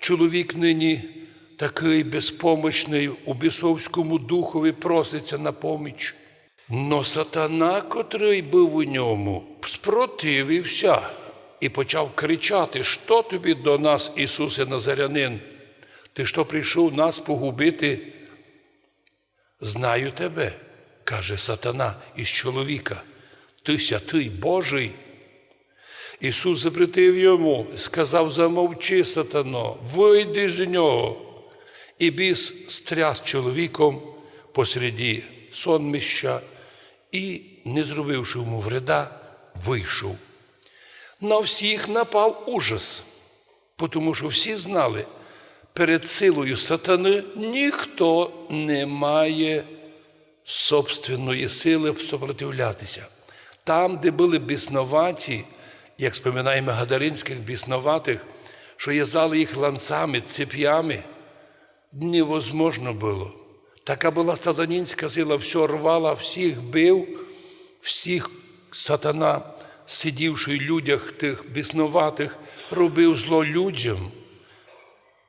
чоловік нині такий безпомощний у бісовському духові проситься на поміч. Но сатана, котрий був у ньому, спротивився і почав кричати, що тобі до нас, Ісусе Назарянин? Ти що прийшов нас погубити? Знаю тебе, каже сатана із чоловіка. Ти святий Божий. Ісус запретив йому, сказав, замовчи, сатано, вийди з нього. І біс стряс чоловіком посереді сонмища і, не зробивши йому вреда, вийшов. На всіх напав ужас, тому що всі знали, перед силою сатани ніхто не має собственної сили сопротивлятися. Там, де були біснуваті, як споминаємо гадаринських біснуватих, що язали їх ланцами, цеп'ями, невозможно було. Така була сатанінська сила, все рвала, всіх бив, всіх сатана, сидівши в людях тих біснуватих, робив зло людям.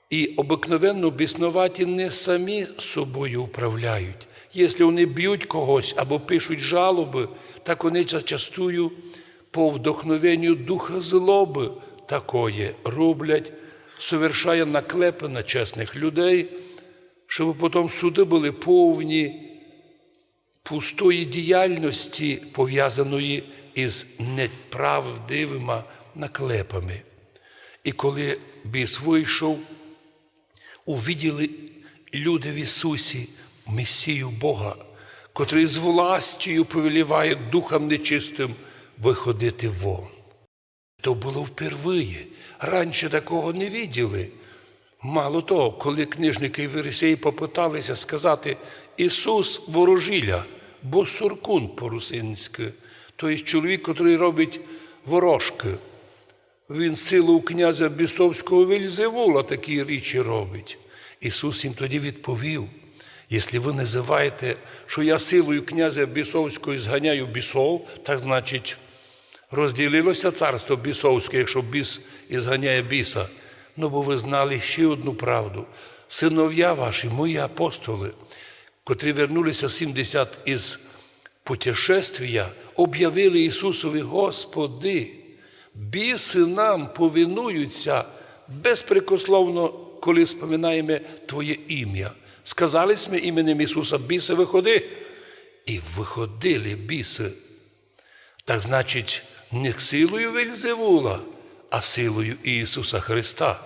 І обикновенно біснуваті не самі собою управляють. Якщо вони б'ють когось або пишуть жалоби, так вони зачастую по вдохновенню духа злоби такої роблять, совершає наклепи на чесних людей, щоб потім суди були повні пустої діяльності, пов'язаної із неправдивими наклепами. І коли біс вийшов, увиділи люди в Ісусі Месію Бога, котрий з властю повеліває духам нечистим виходити вон. То було впервые. Раніше такого не виділи. Мало того, коли книжники і фарисеї попиталися сказати Ісус ворожіля, бо суркун по-русинськи, тобто чоловік, який робить ворожки. Він силу князя Бісовського Вельзевула такі річі робить. Ісус їм тоді відповів: якщо ви називаєте, що я силою князя Бісовського зганяю бісов, так значить розділилося царство бісовське, якщо біс і зганяє біса. Ну, бо ви знали ще одну правду. Синов'я ваші, мої апостоли, котрі вернулися 70 із путешествия, об'явили Ісусові Господи. Біси нам повинуються безпрекословно, коли споминаємо Твоє ім'я. Сказали ми іменем Ісуса, біси виходи. І виходили біси. Так значить, не силою Вельзевула, а силою Ісуса Христа.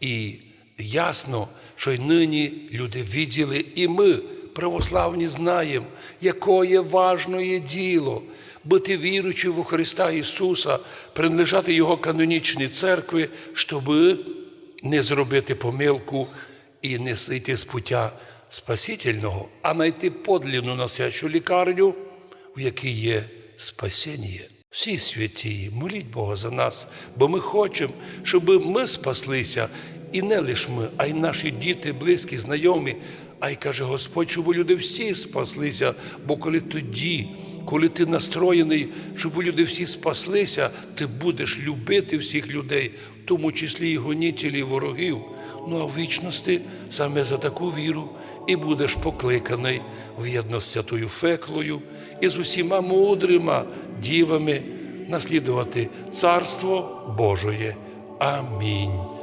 І ясно, що й нині люди виділи, і ми, православні, знаємо, якое важне діло бути віруючим у Христа Ісуса, принадлежати Його канонічній церкві, щоб не зробити помилку і не зійти з пуття Спасительного, а знайти подлінну носячу лікарню, в якій є спасіння. Всі святі, моліть Бога за нас, бо ми хочемо, щоб ми спаслися, і не лише ми, а й наші діти, близькі, знайомі. А й каже Господь, щоб люди всі спаслися, бо коли тоді, коли ти настроєний, щоб люди всі спаслися, ти будеш любити всіх людей, тому числі і гонітелів, ворогів. Ну а в вічності саме за таку віру і будеш покликаний в єдно з святою Феклою і з усіма мудрими дівами наслідувати Царство Божоє. Амінь.